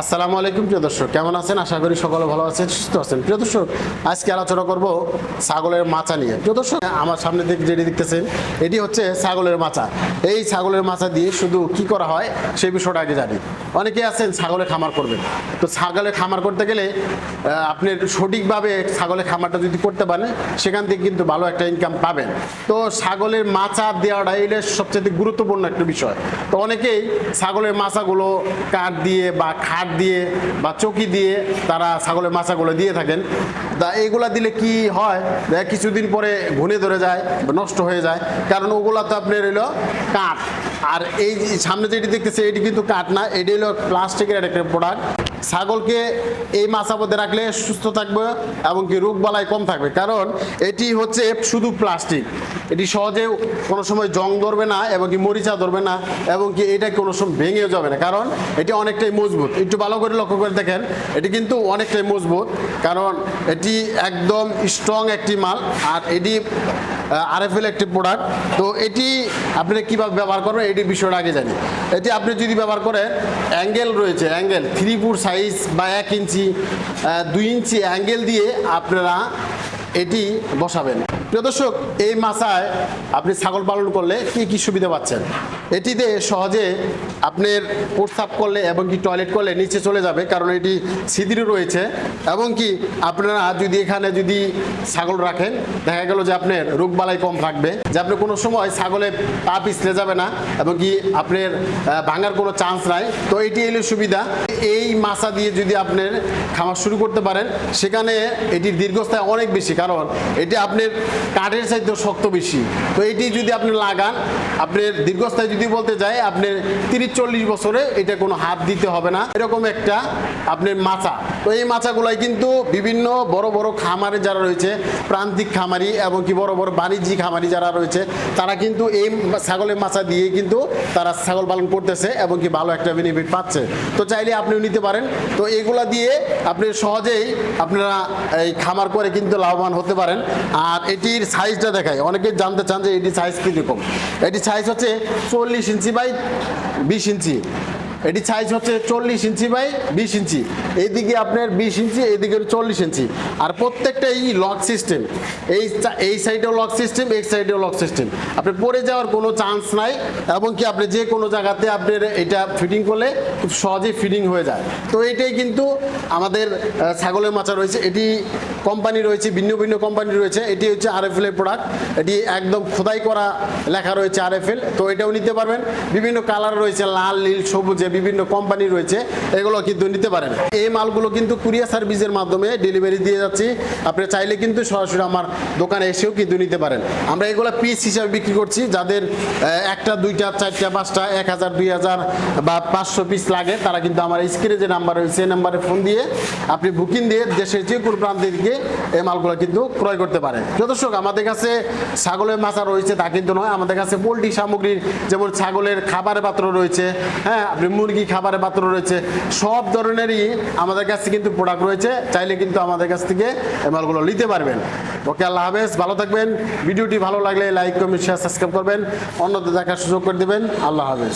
আসসালামু আলাইকুম, প্রিয় দর্শক। কেমন আছেন? আশা করি সকলে ভালো আছেন, সুস্থ আছেন। প্রিয় দর্শক, আজকে আলোচনা করব ছাগলের মাচা নিয়ে। প্রিয় দর্শক, আমার সামনে দিক যেটি দেখতেছেন, এটি হচ্ছে ছাগলের মাচা। এই ছাগলের মাচা দিয়ে শুধু কি করা হয় সেই বিষয়টা আগে জানি। অনেকে আছেন ছাগলের খামার করবেন। তো ছাগলে খামার করতে গেলে আপনি সঠিকভাবে ছাগলের খামারটা যদি করতে পারেন, সেখান থেকে কিন্তু ভালো একটা ইনকাম পাবেন। তো ছাগলের মাচা দেওয়াটা এটা সবচেয়ে গুরুত্বপূর্ণ একটা বিষয়। তো অনেকেই ছাগলের মাচাগুলো কাঠ দিয়ে বা খাট দিয়ে বা চকি দিয়ে তারা ছাগলের মাচাগুলো দিয়ে থাকেন। তা এইগুলা দিলে কি হয়? কিছুদিন পরে ঘুনে ধরে যায় নষ্ট হয়ে যায়। কারণ ওগুলা তো আপনার হলো কাঠ। আর এই সামনে যেটি দেখতেছে, এটি কিন্তু কাঠ না, এটি প্লাস্টিকের একটা প্রোডাক্ট ছাগলকে এই মাছা মধ্যে রাখলে সুস্থ থাকবে এবং কি রোগ বালাই কম থাকবে। কারণ এটি হচ্ছে শুধু প্লাস্টিক। এটি সহজে কোনো সময় জং ধরবে না, এবং কি মরিচা ধরবে না, এবং কি এটা কোনো সময় ভেঙেও যাবে না। কারণ এটি অনেকটাই মজবুত। একটু ভালো করে লক্ষ্য করে দেখেন, এটি কিন্তু অনেকটাই মজবুত, কারণ এটি একদম স্ট্রং একটি মাল, আর এটি আরএফএল একটি প্রোডাক্ট তো এটি আপনি কীভাবে ব্যবহার করবেন, এটি বিষয়টা আগে জানি। এটি আপনি যদি ব্যবহার করেন অ্যাঙ্গেল রয়েছে অ্যাঙ্গেল থ্রি ফুট সাইজ বা এক ইঞ্চি দুই ইঞ্চি অ্যাঙ্গেল দিয়ে আপনারা এটি বসাবেন। প্রিয় দর্শক, এই মাসায় আপনি ছাগল পালন করলে কি কি সুবিধা পাচ্ছেন? এটিতে সহজে আপনার প্রস্তাব করলে এবং কি টয়লেট করলে নিচে চলে যাবে, কারণ এটি ছিদ্র রয়েছে। এবং কি আপনারা যদি এখানে যদি ছাগল রাখেন, দেখা গেল যে আপনার রোগবালাই কম থাকবে, যে আপনি কোনো সময় ছাগলে পা পিছলে যাবে না, এবং কি আপনার ভাঙার কোনো চান্স নাই। তো এটি এলো সুবিধা। এই মাছা দিয়ে যদি আপনার খামার শুরু করতে পারেন, সেখানে এটির দীর্ঘস্থায় অনেক বেশি, কারণ এটি আপনার কাঠের চাইতে শক্ত বেশি। তো এটি যদি আপনি লাগান, আপনার দীর্ঘস্থায়ী যদি বলতে যায় আপনার তিরিশ চল্লিশ বছরে এটা কোনো হাত দিতে হবে না। এরকম একটা আপনার মাচা তো এই মাচাগুলাই কিন্তু বিভিন্ন বড় বড় খামারে যারা রয়েছে, প্রান্তিক খামারি এবং কি বড় বড় বাণিজ্যিক খামারি যারা রয়েছে, তারা কিন্তু এই ছাগলের মাচা দিয়ে কিন্তু তারা ছাগল পালন করতেছে এবং কি ভালো একটা বেনিফিট পাচ্ছে। তো চাইলে আপনিও নিতে পারেন। তো এগুলা দিয়ে আপনি সহজেই আপনারা এই খামার করে কিন্তু লাভবান হতে পারেন। আর এটির সাইজটা দেখায় অনেকে জানতে চান যে এটির সাইজ কীরকম? এটির সাইজ হচ্ছে চল্লিশ ইঞ্চি বাই বিশ ইঞ্চি। এটি সাইজ হচ্ছে চল্লিশ ইঞ্চি বাই বিশ ইঞ্চি। এইদিকে আপনার বিশ ইঞ্চি এইদিকে চল্লিশ ইঞ্চি। আর প্রত্যেকটা এই লক সিস্টেম এই এই সাইডেও লক সিস্টেম এই সাইডেও লক সিস্টেম আপনি পড়ে যাওয়ার কোনো চান্স নাই, এবং কি আপনি যে কোনো জায়গাতে আপনার এটা ফিটিং করলে খুব সহজেই ফিটিং হয়ে যায়। তো এটাই কিন্তু আমাদের ছাগলের মাচা রয়েছে। এটি কোম্পানি রয়েছে, ভিন্ন ভিন্ন কোম্পানি রয়েছে। এটি হচ্ছে আরএফএল এর প্রোডাক্ট এটি একদম খোদাই করা লেখা রয়েছে আরএফএল তো এটাও নিতে পারবেন। বিভিন্ন কালার রয়েছে, লাল, নীল, সবুজে বিভিন্ন কোম্পানি রয়েছে। এগুলো কিন্তু নিতে পারেন। এই মালগুলো কিন্তু কুরিয়ার সার্ভিসের মাধ্যমে ডেলিভারি দিয়ে যাচ্ছি। আপনি চাইলে কিন্তু সরাসরি আমার দোকানে এসেও কিন্তু নিতে পারেন। আমরা এগুলো পিস হিসাবে বিক্রি করছি। যাদের একটা, দুইটা, চারটা, পাঁচটা, এক হাজার, দুই হাজার বা পাঁচশো পিস লাগে, তারা কিন্তু আমার স্ক্রিনে যে নাম্বার রয়েছে, সেই নাম্বারে ফোন দিয়ে আপনি বুকিং দিয়ে দেশের যে কোনো প্রান্ত থেকে এই মালগুলো কিন্তু ক্রয় করতে পারে। দর্শক, আমাদের কাছে ছাগলের মাছা রয়েছে তা কিন্তু নয়, আমাদের কাছে পোলট্রি সামগ্রীর যেমন ছাগলের খাবারের পাত্র রয়েছে হ্যাঁ আপনি মুরগি খাবারের পাত্র রয়েছে, সব ধরনেরই আমাদের কাছে কিন্তু প্রোডাক্ট রয়েছে, চাইলে কিন্তু আমাদের কাছ থেকে এই মালগুলো নিতে পারবেন। ওকে, আল্লাহ হাফেজ, ভালো থাকবেন, ভিডিওটি ভালো লাগলে লাইক কমেন্ট শেয়ার সাবস্ক্রাইব করবেন, অন্যদের দেখার সুযোগ করে দেবেন, আল্লাহ হাফেজ।